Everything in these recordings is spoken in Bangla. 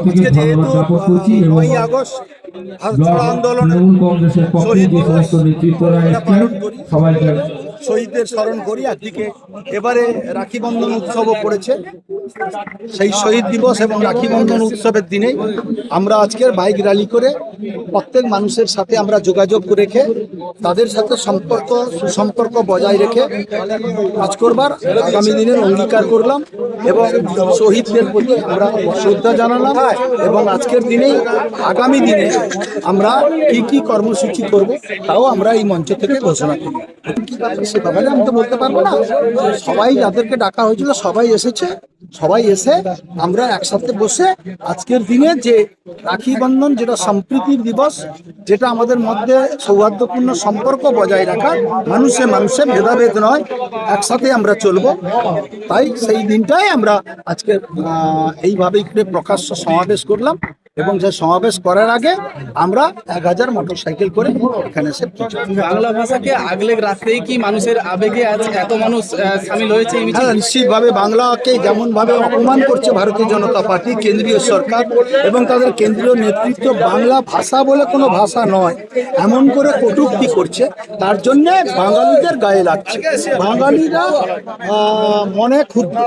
আজকে যেহেতু নয় আগস্ট ভারত আন্দোলনের শহীদ দিবস পালন করি। শহীদদের স্মরণ করি। একদিকে এবারে রাখি বন্ধন উৎসবও পড়েছে। সেই শহীদ দিবস এবং রাখি বন্ধন উৎসবের দিনে আমরা আজকের বাইক র্যালি করে প্রত্যেক মানুষের সাথে আমরা যোগাযোগ রেখে, তাদের সাথে সম্পর্ক, সুসম্পর্ক বজায় রেখে কাজ করবার আগামী দিনের অঙ্গীকার করলাম এবং শহীদদের প্রতি আমরা শ্রদ্ধা জানালাম এবং আজকের দিনেই আগামী দিনে আমরা কি কি কর্মসূচি করব তাও আমরা এই মঞ্চ থেকে ঘোষণা করি সে ব্যাপারে আমি তো বলতে পারব না। সবাই যাদেরকে ডাকা হয়েছিল, সবাই এসেছে। সবাই এসে আমরা একসাথে বসে আজকের দিনে যে রাখি বন্ধন, যেটা সম্প্রীতির দিবস, যেটা আমাদের মধ্যে সৌহার্দ্যপূর্ণ সম্পর্ক বজায় রাখা, মানুষে মানুষে ভেদাভেদ নয়, একসাথে আমরা চলবো। তাই সেই দিনটাই আমরা আজকে এইভাবেই প্রকাশ্য সমাবেশ করলাম। এবং যে সমাবেশ করার আগে আমরা এক হাজার মোটর সাইকেল করে এখানে এসে বাংলা ভাষাকে আগলে রাখতেই কি মানুষের আবেগে আজ এত মানুষ সামিল হয়েছে হ্যাঁ নিশ্চিতভাবে বাংলাকে যেমনভাবে অপমান করছে ভারতীয় জনতা পার্টি কেন্দ্রীয় সরকার এবং তাদের কেন্দ্রীয় নেতৃত্ব বাংলা ভাষা বলে কোনো ভাষা নয় এমন করে কটূক্তি করছে তার জন্যে বাঙালিদের গায়ে লাগছে। বাঙালিরা মনে ক্ষুদ্র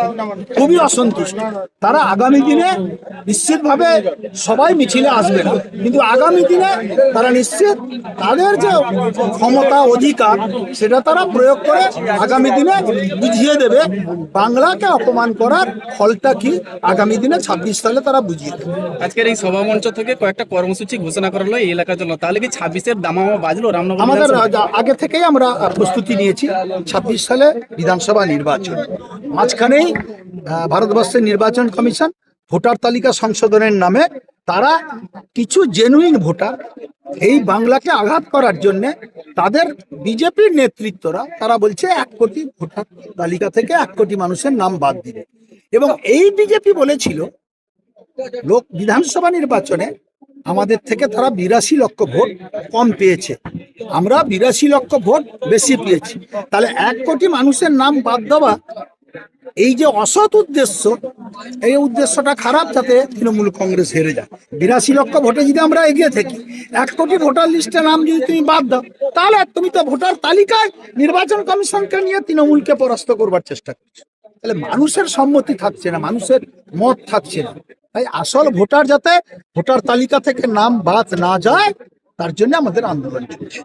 খুবই অসন্তুষ্ট। তারা আগামী দিনে নিশ্চিতভাবে সবাই মিছিলে আসবে না। কিন্তু আগামী দিনে তারা নিশ্চিত তাদের যে ক্ষমতা অধিকার সেটা তারা প্রয়োগ করে আগামী দিনে বুঝিয়ে দেবে। বাংলাকে অপমান করার ফলটা কি? আগামী দিনে ছাব্বিশ সালে তারা বুঝিয়ে দেবে। আজকের এই সভা মঞ্চ থেকে কয়েকটা কর্মসূচি ঘোষণা করা হলো এই এলাকার জন্য। তাহলে কি ছাব্বিশের দামামা বাজলো রামনগর আমাদের আগে থেকেই আমরা প্রস্তুতি নিয়েছি ছাব্বিশ সালে বিধানসভা নির্বাচন। মাঝখানেই ভারতবর্ষের নির্বাচন কমিশন ভোটার তালিকা সংশোধনের নামে তারা কিছু জেনুইন ভোটার এই বাংলাকে আঘাত করার জন্য তাদের বিজেপির নেতৃত্বরা, তারা বলছে এক কোটি ভোটার তালিকা থেকে এক কোটি মানুষের নাম বাদ দিবে। এবং এই বিজেপি বলেছিল, লোক বিধানসভা নির্বাচনে আমাদের থেকে তারা বিরাশি লক্ষ ভোট কম পেয়েছে। আমরা বিরাশি লক্ষ ভোট বেশি পেয়েছি। তাহলে এক কোটি মানুষের নাম বাদ দেওয়া এই যে অসৎ উদ্দেশ্য এই উদ্দেশ্যটা খারাপ যাতে তৃণমূল কংগ্রেস হেরে যায়। বিরাশি লক্ষ ভোটে যদি আমরা এগিয়ে থাকি, এক কোটি ভোটার লিস্টে নাম যদি তুমি বাদ দাও, তাহলে তুমি তো ভোটার তালিকায় নির্বাচন কমিশনকে নিয়ে তৃণমূলকে পরাস্ত করবার চেষ্টা করছ। তাহলে মানুষের সম্মতি থাকছে না, মানুষের মত থাকছে না। তাই আসল ভোটার যাতে ভোটার তালিকা থেকে নাম বাদ না যায়, তার জন্য আমাদের আন্দোলন চলছে।